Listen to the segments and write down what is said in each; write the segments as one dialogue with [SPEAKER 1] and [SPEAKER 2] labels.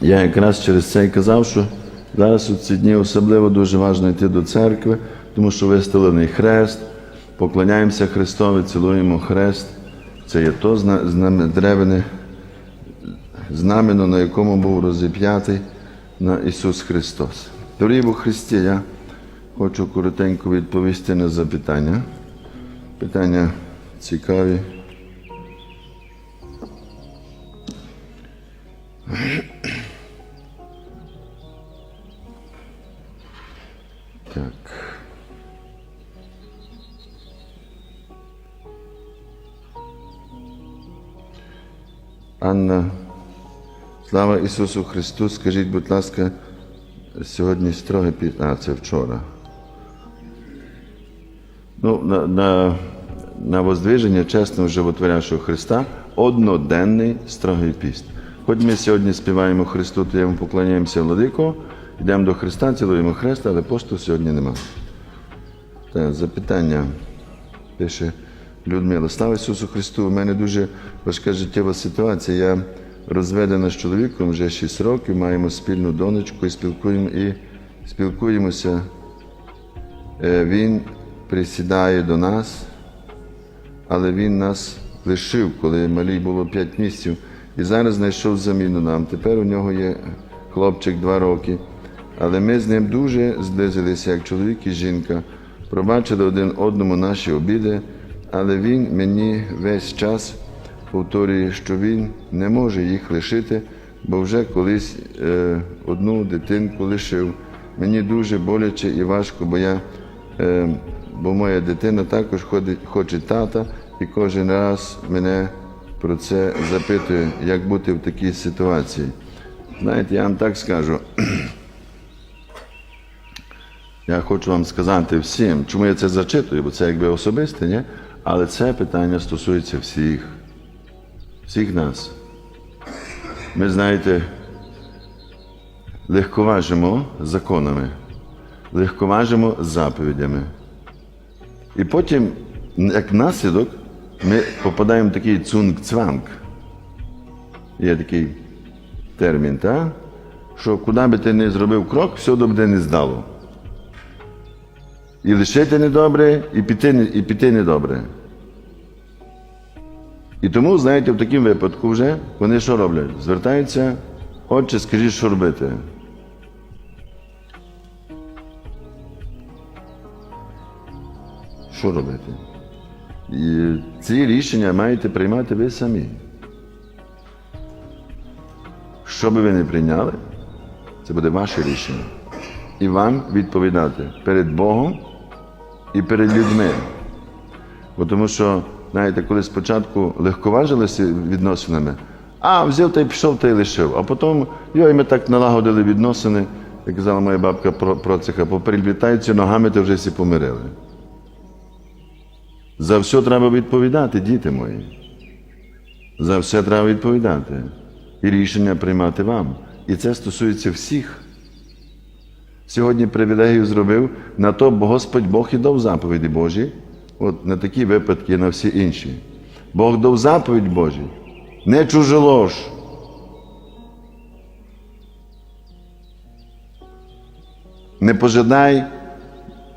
[SPEAKER 1] Я якраз через це і казав, що зараз у ці дні особливо дуже важливо йти до церкви, тому що виставлений хрест, поклоняємося Христові, цілуємо хрест. Це є то древне знамено, на якому був розіп'ятий на Ісус Христос. Дорогі у Христі, я хочу коротенько відповісти на запитання. Питання цікаві. Анна, слава Ісусу Христу, скажіть, будь ласка, сьогодні строге під... А, це вчора. Ну, на, на, на воздвиження чесного животворящого Христа одноденний строгий піст. Хоч ми сьогодні співаємо Христу, то йому поклоняємося владико, йдемо до Христа, цілуємо Хрест, але посту сьогодні нема. Запитання пише Людмила. Слава Ісусу Христу! У мене дуже важка життєва ситуація. Я розведена з чоловіком вже 6 років, маємо спільну донечку і спілкуємо і спілкуємося. Е, Він присідає до нас, але він нас лишив, коли малій було 5 місяців, і зараз знайшов заміну нам. Тепер у нього є хлопчик 2 роки. Але ми з ним дуже зблизилися, як чоловік і жінка. Пробачили один одному наші обіди, але він мені весь час повторює, що він не може їх лишити, бо вже колись е, одну дитинку лишив. Мені дуже боляче і важко, бо я, е, бо моя дитина також ходить, хоче тата, і кожен раз мене про це запитує, як бути в такій ситуації. Знаєте, я вам так скажу. Я хочу вам сказати всім, чому я це зачитую, бо це якби особисте, ні? Але це питання стосується всіх, всіх нас. Ми, знаєте, легковажимо законами, легковажимо заповідями. І потім, як наслідок, ми попадаємо в такий цунг-цванг. Є такий термін, так? що куди би ти не зробив крок, все буде не здало. І лишити недобре, і піти, і піти недобре. І тому, знаєте, в такому випадку вже вони що роблять? Звертаються, отче, скажіть, що робити. Що робити? І ці рішення маєте приймати ви самі. Що би ви не прийняли, це буде ваше рішення. І вам відповідати перед Богом і перед людьми. Бо тому що, знаєте, коли спочатку легковажилися відносинами, а взяв та й пішов та й лишив. А потім, йой, ми так налагодили відносини, як казала моя бабка про, про цеха, поприлітаються ногами, то вже всі помирили. За все треба відповідати, діти мої. За все треба відповідати. І рішення приймати вам. І це стосується всіх. Сьогодні привілегію зробив на то, бо Господь Бог і дав заповіді Божі, от на такі випадки і на всі інші. Бог дав заповідь Божі, не чужолож. Не пожадай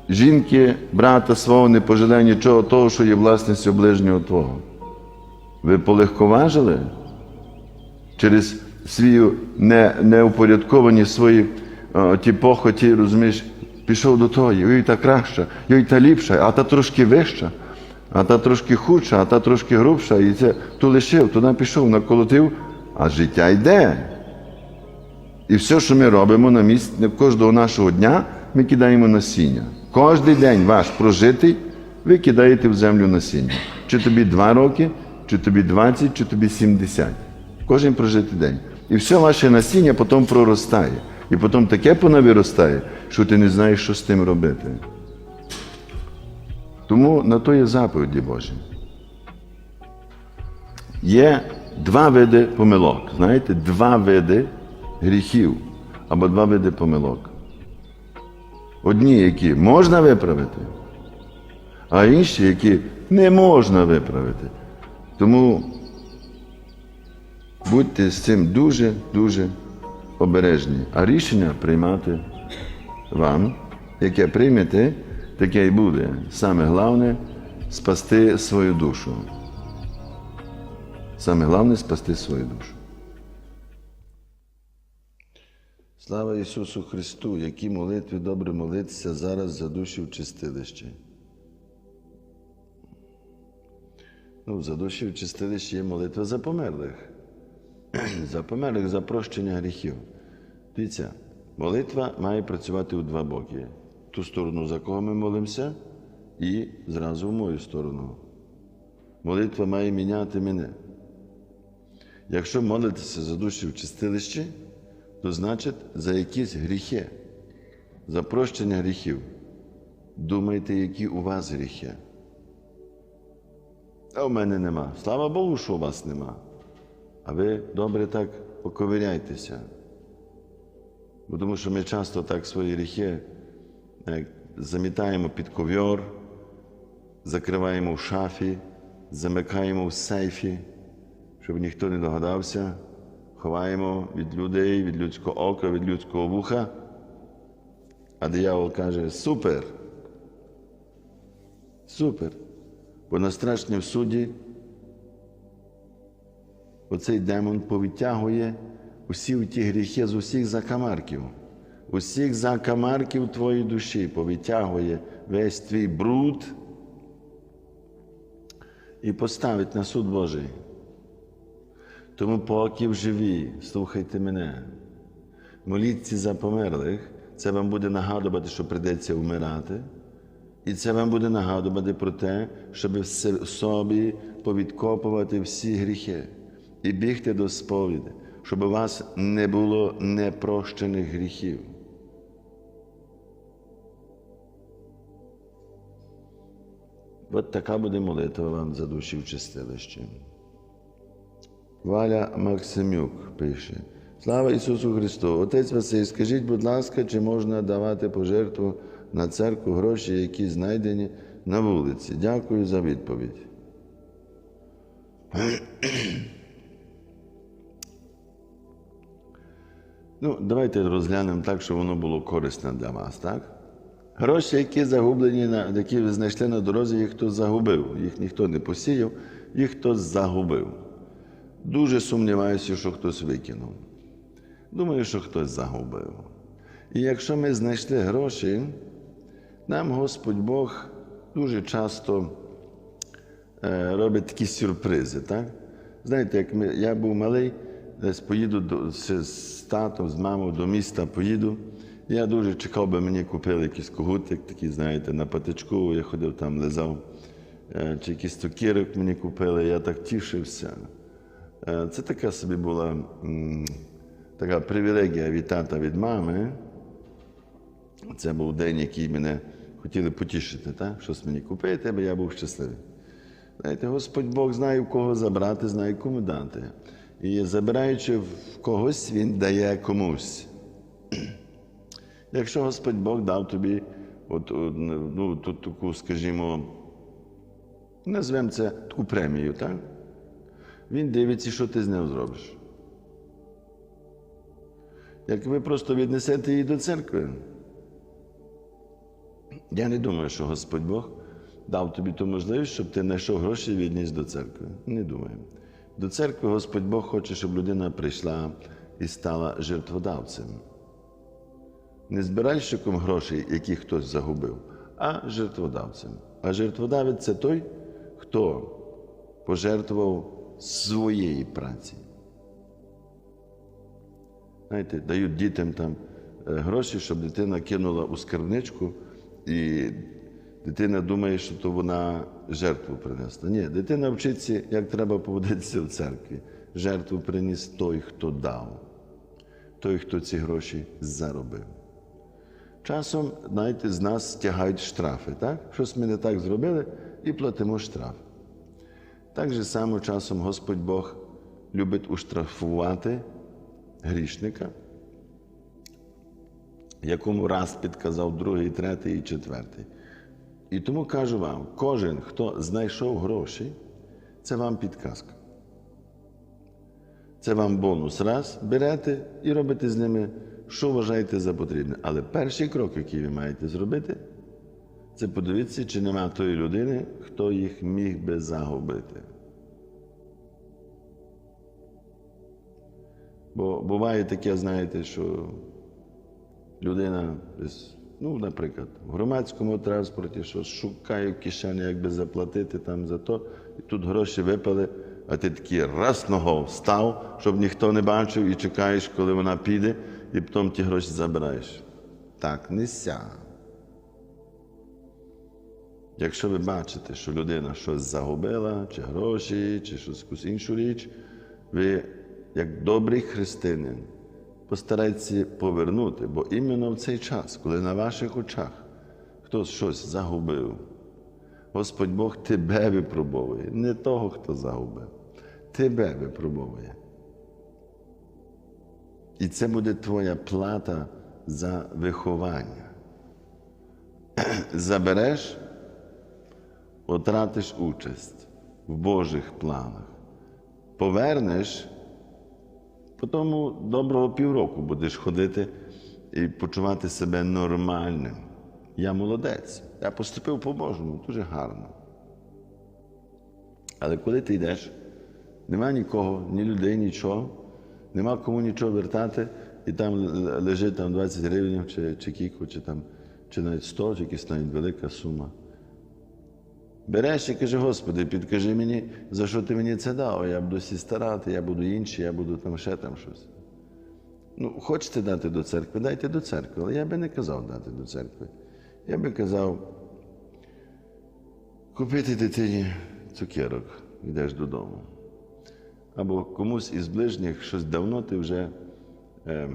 [SPEAKER 1] жінки, брата свого, не пожадай нічого того, що є власністю ближнього Твого. Ви полегковажили через свою не, неупорядковані свої ті похоті, розумієш, пішов до того, йой та краща, йой та ліпша, а та трошки вища, а та трошки худша, а та трошки грубша, і це ту лишив, туди пішов, наколотив, а життя йде. І все, що ми робимо на місці кожного нашого дня, ми кидаємо насіння. Кожний день ваш прожитий, ви кидаєте в землю насіння. Чи тобі 2 роки, чи тобі 20, чи тобі 70. Кожен прожитий день. І все ваше насіння потім проростає. І потім таке понавиростає, що ти не знаєш, що з тим робити. Тому на то є заповіді Божі. Є два види помилок. Знаєте, два види гріхів або два види помилок. Одні, які можна виправити, а інші, які не можна виправити. Тому будьте з цим дуже-дуже обережні, а рішення приймати вам, яке приймете, таке і буде. Саме головне спасти свою душу. Саме головне спасти свою душу. Слава Ісусу Христу, які молитви добре молитися зараз за душі в чистилищі. Ну, за душі в чистилищі є молитва за померлих. За померлих за прощення гріхів. Дивіться, молитва має працювати у два боки. Ту сторону, за кого ми молимося, і зразу в мою сторону. Молитва має міняти мене. Якщо молитеся за душі в чистилищі, то значить за якісь гріхи, за прощення гріхів. Думайте, які у вас гріхи. А у мене нема. Слава Богу, що у вас нема. А ви добре так поковиряйтеся. Бо Тому що ми часто так свої гріхи замітаємо під ковьор, закриваємо в шафі, замикаємо в сейфі, щоб ніхто не догадався, ховаємо від людей, від людського ока, від людського вуха. А диявол каже: супер! Супер! Бо на страшнім суді оцей демон повитягує усі ті гріхи з усіх закамарків, усіх закамарків твоєї душі, повитягує весь твій бруд і поставить на суд Божий. Тому поки в живі, слухайте мене, моліться за померлих, це вам буде нагадувати, що прийдеться вмирати. І це вам буде нагадувати про те, щоб в собі повідкопувати всі гріхи і бігти до сповіді, щоб у вас не було непрощених гріхів. От така буде молитва вам за душі в чистилищі. Валя Максимюк пише. Слава Ісусу Христу! Отець Василь, скажіть, будь ласка, чи можна давати пожертву на церкву гроші, які знайдені на вулиці? Дякую за відповідь. Ну, давайте розглянемо так, щоб воно було корисне для вас, так? Гроші, які загублені, на- які ви знайшли на дорозі, їх хтось загубив. Їх ніхто не посіяв, їх хтось загубив. Дуже сумніваюся, що хтось викинув. Думаю, що хтось загубив. І якщо ми знайшли гроші, нам Господь Бог дуже часто е, робить такі сюрпризи. Так? Знаєте, як ми, я був малий, десь поїду до, з, з татом, з мамою до міста поїду. Я дуже чекав, би мені купили якийсь когутик, такий, знаєте, на патичку, я ходив там, лизав, Е, чи якийсь цукірок мені купили, я так тішився. Е, Це така собі була така привілегія від тата, від мами. Це був день, який мене хотіли потішити, так? щось мені купити, бо я був щасливий. Знаєте, Господь Бог знає, в кого забрати, знає, кому дати. І забираючи в когось, Він дає комусь. Якщо Господь Бог дав тобі от, от, ну, тут таку, скажімо, назвемо це таку премію, так? Він дивиться, що ти з ним зробиш. Як ви просто віднесете її до церкви. Я не думаю, що Господь Бог дав тобі ту можливість, щоб ти знайшов гроші і відніс до церкви. Не думаю. До церкви Господь Бог хоче, щоб людина прийшла і стала жертводавцем. Не збиральщиком грошей, які хтось загубив, а жертводавцем. А жертводавець це той, хто пожертвував своєї праці. Знаєте, дають дітям там е, гроші, щоб дитина кинула у скарбничку, і дитина думає, що то вона жертву принесла. Ні, дитина вчиться, як треба поводитися в церкві. Жертву приніс той, хто дав, той, хто ці гроші заробив. Часом, знаєте, з нас стягають штрафи, так? Щось ми не так зробили і платимо штраф. Так же само часом Господь Бог любить уштрафувати грішника, якому раз підказав другий, третій і четвертий. І тому кажу вам: кожен, хто знайшов гроші, це вам підказка. Це вам бонус. Раз, берете і робите з ними, що вважаєте за потрібне. Але перший крок, який ви маєте зробити, це подивитися, чи нема тої людини, хто їх міг би загубити. Бо буває таке, знаєте, що людина, десь, ну, наприклад, в громадському транспорті щось шукає в кишені, як би заплатити там за то, і тут гроші випали, а ти такий раз ногою став, щоб ніхто не бачив, і чекаєш, коли вона піде, і потім ті гроші забираєш. Так не ся. Якщо ви бачите, що людина щось загубила, чи гроші, чи щось іншу річ, ви, як добрий християнин, постарайтеся повернути, бо іменно в цей час, коли на ваших очах хтось щось загубив, Господь Бог тебе випробовує, не того, хто загубив, тебе випробовує. І це буде твоя плата за виховання. Забереш, отратиш участь в Божих планах. Повернеш, по тому доброго півроку будеш ходити і почувати себе нормальним. Я молодець, я поступив по-божому, дуже гарно. Але коли ти йдеш, нема нікого, ні людей, нічого, нема кому нічого вертати, і там лежить там 20 гривень, чи, чи кіко, чи, там, чи навіть 100, чи якась навіть велика сума. Береш і каже, Господи, підкажи мені, за що ти мені це дав, я буду всі старати, я буду інший, я буду там ще там щось. Ну, хочете дати до церкви, дайте до церкви, але я би не казав дати до церкви. Я би казав, купити дитині цукерок, йдеш додому. Або комусь із ближніх щось давно ти вже е,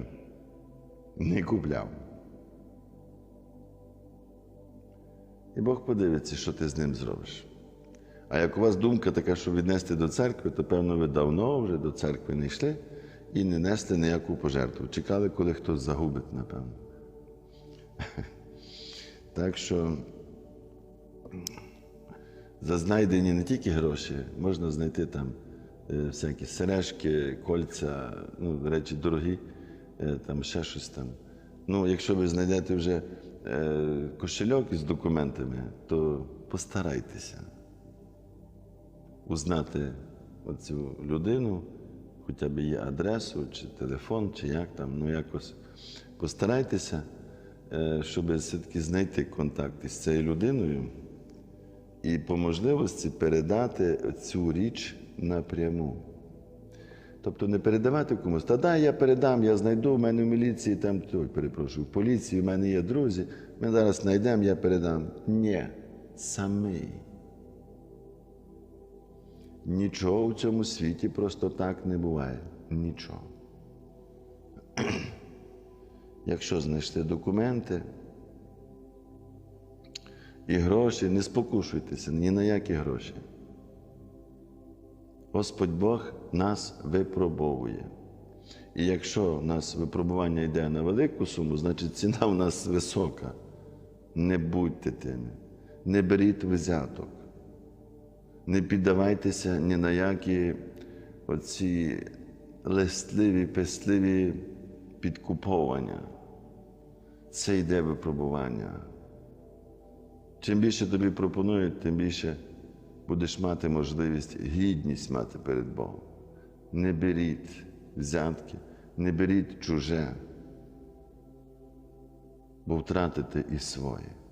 [SPEAKER 1] не купляв. І Бог подивиться, що ти з ним зробиш. А як у вас думка така, що віднести до церкви, то певно ви давно вже до церкви не йшли і не несли ніяку пожертву. Чекали, коли хтось загубить, напевно. Так що за знайдені не тільки гроші, можна знайти там е, всякі сережки, кольця, ну, речі дорогі, е, там ще щось там. Ну, якщо ви знайдете вже кошельок із документами, то постарайтеся узнати оцю людину, хоча б її адресу, чи телефон, чи як там, ну якось постарайтеся, е, щоб все-таки знайти контакт із цією людиною і по можливості передати цю річ напряму. Тобто не передавати комусь, та да, я передам, я знайду, в мене в міліції там, ой, перепрошую, в поліції, в мене є друзі, ми зараз знайдемо, я передам. Ні, самий. Нічого в цьому світі просто так не буває. Нічого. Якщо знайшли документи і гроші, не спокушуйтеся ні на які гроші. Господь Бог нас випробовує. І якщо у нас випробування йде на велику суму, значить ціна у нас висока. Не будьте тими, не беріть взяток, не піддавайтеся ні на які оці листливі, пестливі підкуповання. Це йде випробування. Чим більше тобі пропонують, тим більше будеш мати можливість гідність мати перед Богом. Не беріть взятки, не беріть чуже, бо втратите і своє.